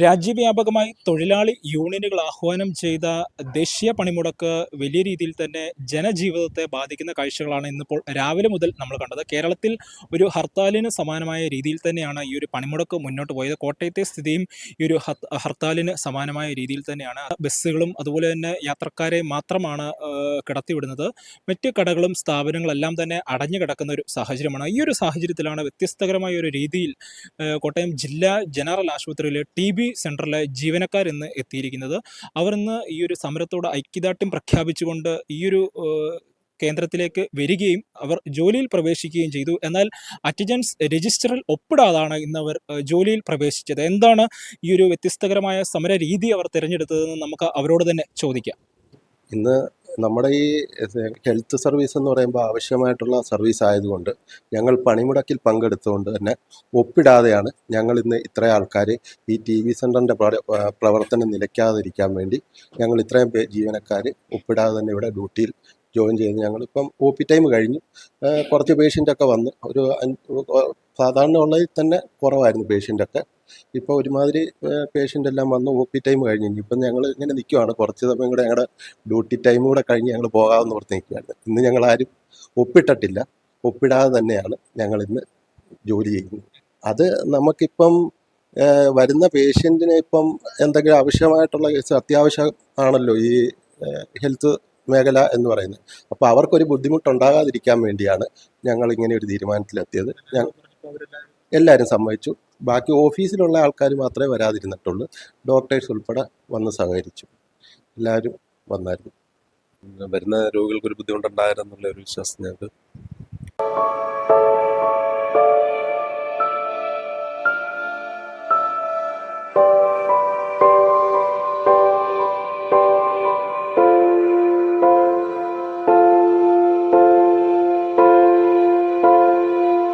രാജ്യവ്യാപകമായി തൊഴിലാളി യൂണിയനുകൾ ആഹ്വാനം ചെയ്ത ദേശീയ പണിമുടക്ക് വലിയ രീതിയിൽ തന്നെ ജനജീവിതത്തെ ബാധിക്കുന്ന കാഴ്ചകളാണ് ഇന്നിപ്പോൾ രാവിലെ മുതൽ നമ്മൾ കണ്ടത്. കേരളത്തിൽ ഒരു ഹർത്താലിന് സമാനമായ രീതിയിൽ തന്നെയാണ് ഈ ഒരു പണിമുടക്ക് മുന്നോട്ട് പോയത്. കോട്ടയത്തെ സ്ഥിതിയും ഈ ഒരു ഹർത്ത- ഹർത്താലിന് സമാനമായ രീതിയിൽ തന്നെയാണ്. ബസ്സുകളും അതുപോലെ തന്നെ യാത്രക്കാരെ മാത്രമാണ് കിടത്തിവിടുന്നത്. മറ്റ് കടകളും സ്ഥാപനങ്ങളെല്ലാം തന്നെ അടഞ്ഞു കിടക്കുന്ന ഒരു സാഹചര്യമാണ്. ഈ ഒരു സാഹചര്യത്തിലാണ് വ്യത്യസ്തകരമായ ഒരു രീതിയിൽ കോട്ടയം ജില്ലാ ജനറൽ ആശുപത്രിയിലെ ടി ബി സെന്ററിലെ ജീവനക്കാർ ഇന്ന് എത്തിയിരിക്കുന്നത്. അവർ ഇന്ന് ഈ ഒരു സമരത്തോട് ഐക്യദാർഢ്യം പ്രഖ്യാപിച്ചുകൊണ്ട് ഈ ഒരു കേന്ദ്രത്തിലേക്ക് വരികയും അവർ ജോലിയിൽ പ്രവേശിക്കുകയും ചെയ്തു. എന്നാൽ അറ്റൻഡൻസ് രജിസ്റ്ററിൽ ഒപ്പിടാതാണ് ഇന്ന് അവർ ജോലിയിൽ പ്രവേശിച്ചത്. എന്താണ് ഈ ഒരു വ്യത്യസ്തകരമായ സമര രീതി അവർ തിരഞ്ഞെടുത്തതെന്ന് നമുക്ക് അവരോട് തന്നെ ചോദിക്കാം. ഇന്ന് നമ്മുടെ ഈ ഹെൽത്ത് സർവീസ് എന്ന് പറയുമ്പോൾ ആവശ്യമായിട്ടുള്ള സർവീസ് ആയതുകൊണ്ട് ഞങ്ങൾ പണിമുടക്കിൽ പങ്കെടുത്തുകൊണ്ട് തന്നെ ഒപ്പിടാതെയാണ് ഞങ്ങൾ ഇന്ന് ഇത്ര ആൾക്കാർ ഈ ടി വി സെന്ററിന്റെ പ്രവർത്തനം നിലയ്ക്കാതിരിക്കാൻ വേണ്ടി ഞങ്ങൾ ഇത്രയും ജീവനക്കാർ ഒപ്പിടാതെ തന്നെ ഇവിടെ ഡ്യൂട്ടിയിൽ ജോയിൻ ചെയ്ത് ഞങ്ങളിപ്പം ഒ പി ടൈം കഴിഞ്ഞു. കുറച്ച് പേഷ്യന്റൊക്കെ വന്ന് ഒരു സാധാരണ ഉള്ളതിൽ തന്നെ കുറവായിരുന്നു പേഷ്യന്റൊക്കെ. ഇപ്പോൾ ഒരുമാതിരി പേഷ്യന്റ് എല്ലാം വന്ന് ഒ പി ടൈം കഴിഞ്ഞ്. ഇപ്പം ഞങ്ങൾ ഇങ്ങനെ നിൽക്കുവാണ് കുറച്ച് സമയം കൂടെ ഞങ്ങളുടെ ഡ്യൂട്ടി ടൈം കൂടെ കഴിഞ്ഞ് ഞങ്ങൾ പോകാമെന്ന് ഓർത്ത് നിൽക്കുകയാണ് ഇന്ന് ഞങ്ങൾ ആരും ഒപ്പിട്ടിട്ടില്ല. ഒപ്പിടാതെ തന്നെയാണ് ഞങ്ങൾ ഇന്ന് ജോലി ചെയ്യുന്നത്. അത് നമുക്കിപ്പം വരുന്ന പേഷ്യന്റിന് ഇപ്പം എന്തെങ്കിലും ആവശ്യമായിട്ടുള്ള കേസ് അത്യാവശ്യം ആണല്ലോ ഈ ഹെൽത്ത് മേഖല എന്ന് പറയുന്നത്. അപ്പോൾ അവർക്കൊരു ബുദ്ധിമുട്ടുണ്ടാകാതിരിക്കാൻ വേണ്ടിയാണ് ഞങ്ങൾ ഇങ്ങനെ ഒരു തീരുമാനത്തിലെത്തിയത്. എല്ലാവരും സമ്മതിച്ചു. ബാക്കി ഓഫീസിലുള്ള ആൾക്കാർ മാത്രമേ വരാതിരുന്നിട്ടുള്ളൂ. ഡോക്ടേഴ്സ് ഉൾപ്പെടെ വന്ന് സഹകരിച്ചു. എല്ലാവരും വന്നായിരുന്നു. വരുന്ന രോഗികൾക്ക് ഒരു ബുദ്ധിമുട്ടുണ്ടായിരുന്നുള്ള ഒരു വിശ്വാസം ഞങ്ങൾക്ക്